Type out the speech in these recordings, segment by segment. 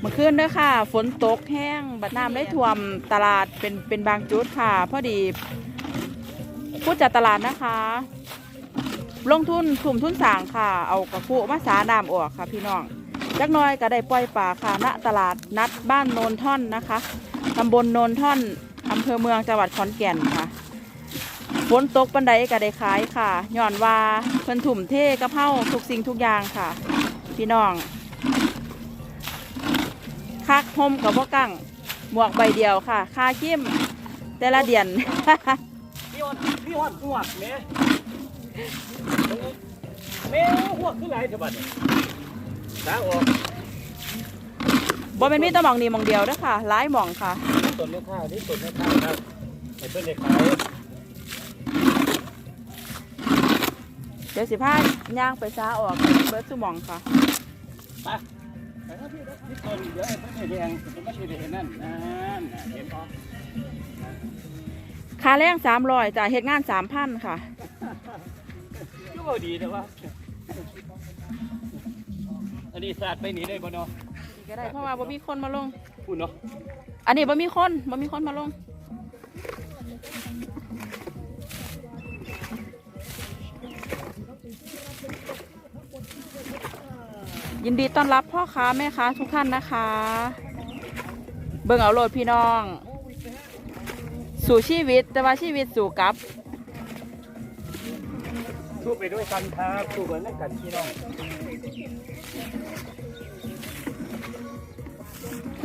เมื่อคืนด้อค่ะ ฝนตกแห้ง บัดน้ำได้ท่วมตลาดเป็นเป็นบางจุดค่ะ พอดีผู้จัดตลาดนะคะ ลงทุนทุ่มทุนสางค่ะ เอากระพุมาสาน้ำออกค่ะ พี่น้องจักน้อยก็ได้ปล่อยป่าค่ะณตลาดนัดบ้านโนนท่อนนะคะตำบลโนนท่อนอำเภอเมืองจังหวัดขอนแก่นค่ะ ฝนตกปันไดก็ได้ขายค่ะย้อนว่าเพิ่นถุ่มเทกระเพราทุกสิ่งทุกอย่างค่ะ พี่น้องคักหมกับพวกกั้งหมวกใบเดียวค่ะค่าคิมแต่ละเดือนพี่ฮอดพี่ฮอดหัวกแม่แม่หัวกคือไรเถอะบัดนี้ตาออกบ่เป็นมีแตะมองนี่หมองเดียวเด้อค่ะหลายหมองค่ะต้นแม่ข้าวนี่ต้นแม่ข้าวครับไอ้เพิ่นได้ขาย เดี๋ยวสิพาย่างไปซ้าออกเบิร์ดสุหมองค่ะไปไปครับพี่ครับนี่ต้นเดี๋ยวไอ้เพิ่นได้แดงเพิ่นก็สิได้เห็นนั่นนั่นน่ะเห็นบ่ค่าแรงสามร้อยจ่ายเฮ็ดงานสามพันค่ะก็บ่ดีแต่ว่าอันนี้สาดไปหนีได้บ่เนาะก็ได้เพราะว่าบ่มีคนมาลงพูดเนาะอันนี้บ่มีคนบ่มีคนมาลง ยินดีต้อนรับพ่อค้าแม่ค้าทุกท่านนะคะ เบิ่งเอาโหลดพี่น้อง สู่ชีวิตแต่ว่าชีวิตสู่กลับสู้ไปด้วยกันครับสู้ไปด้วยกันพี่น้อง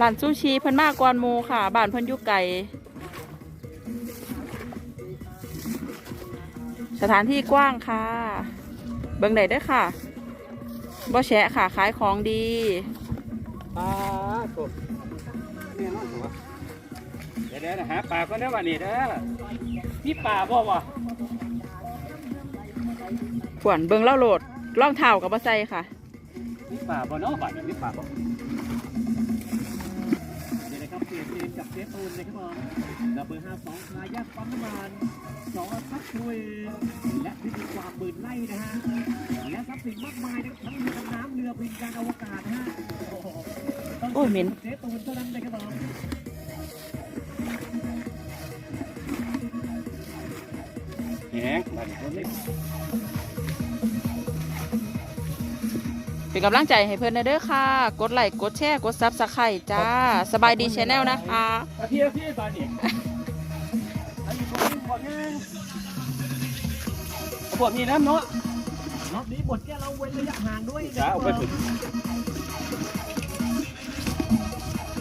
ร้านซูชิเพิ่นมากกวนหมูค่ะบ้านเพิ่นอยู่ไกลสถานที่กว้างค่ะ เบิ่งได้เด้อค่ะ บ่แฉะค่ะขายของดีปลาสดเนี่ยน้องหัวเดี๋ยวเดี๋ยวนะหาปลาก็ได้วันนี้เด้อมีปลาบ่วะขวนเบิ่งเล่าโหลดล่องเท้ากับบ่ใส่ค่ะมีปลาบ่เนาะบ้านนี้มีปลาบ่ เกมกับเซฟตูนนะครับผมดับเบิลห้าสองทายาทปั๊มน้ำมันจอทักช่วยและพิธีความหมื่นไล่นะฮะและทรัพย์สินมากมายนะครับทั้งเรือดำน้ำเรือบินการอวกาศนะฮะโอ้โหต้องโอ้ยเหม็นเซฟตูนเท่านั้นนะครับผมแหงบ้านนี้คน เล็กเป็นกำลังใจให้เพื่อนเด้อค่ะ กดไลค์กดแชร์กดซับสไครต์จ้า สบายดีชแนลนะคะอาเทียพี่บานนี่อันนี้ผมขอนึงขวดมีน้ำเนาะรอบนี้หมดแก้วเราเว้นระยะห่างด้วยจ้าเอาไปถึง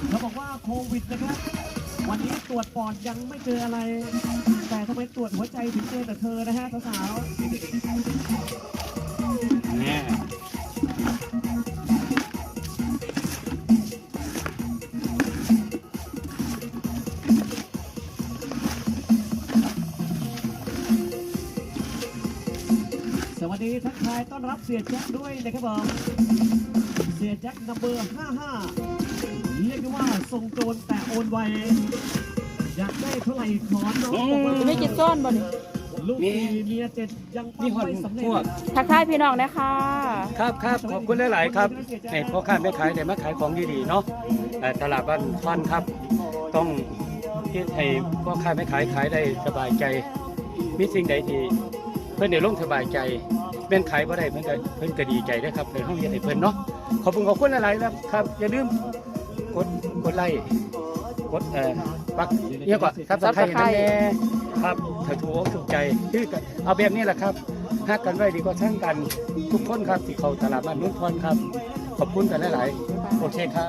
เขาบอกว่าโควิดนะครับ วันนี้ตรวจปอดยังไม่เจออะไร แต่ทำไมตรวจหัวใจถึงเจอแต่เธอนะฮะสาวแดีทักทายต้อนรับเสียแจ็คด้วยนะครับผมเสียแจ็คนัมเบอร์55 เรียกได้ว่าส่งโจรแต่โอนไว อยากได้เท่าไหร่ขอน้องบอกว่าไม่กินซ่อนบ่นี่ลูกมีเมียเจ็ดยังปั้มไม่สำเร็จทักทายพี่น้องนะคะครับครับขอบคุณหลาย ๆ ครับให้พ่อค้าแม่ขายแต่มาขายของดีๆเนาะเอ่อตลาดบ้านฟันครับ ต้องเฮ็ดให้พ่อค้าแม่ขายขายได้สบายใจ มีสิ่งใดที่เพิ่นได้ลงสบายใจ แม่นขายบ่ได้เพิ่นก็เพิ่นก็ดีใจเด้อครับในห้องเฮ็ดให้เพิ่นเนาะขอบคุณขอบคุณหลายๆนะครับ อย่าลืมกดกดไลค์กดเอ่อปักเรียกว่าซับสไครต์นั่นแหละครับถ้าถูกอกถูกใจคือกันเอาแบบนี้แหละครับฮักกันไว้ดีกว่าทั้งกันทุกคนครับที่เขาตลาดบ้านนุ่นทอนครับ ขอบคุณกันหลายๆโอเคครับ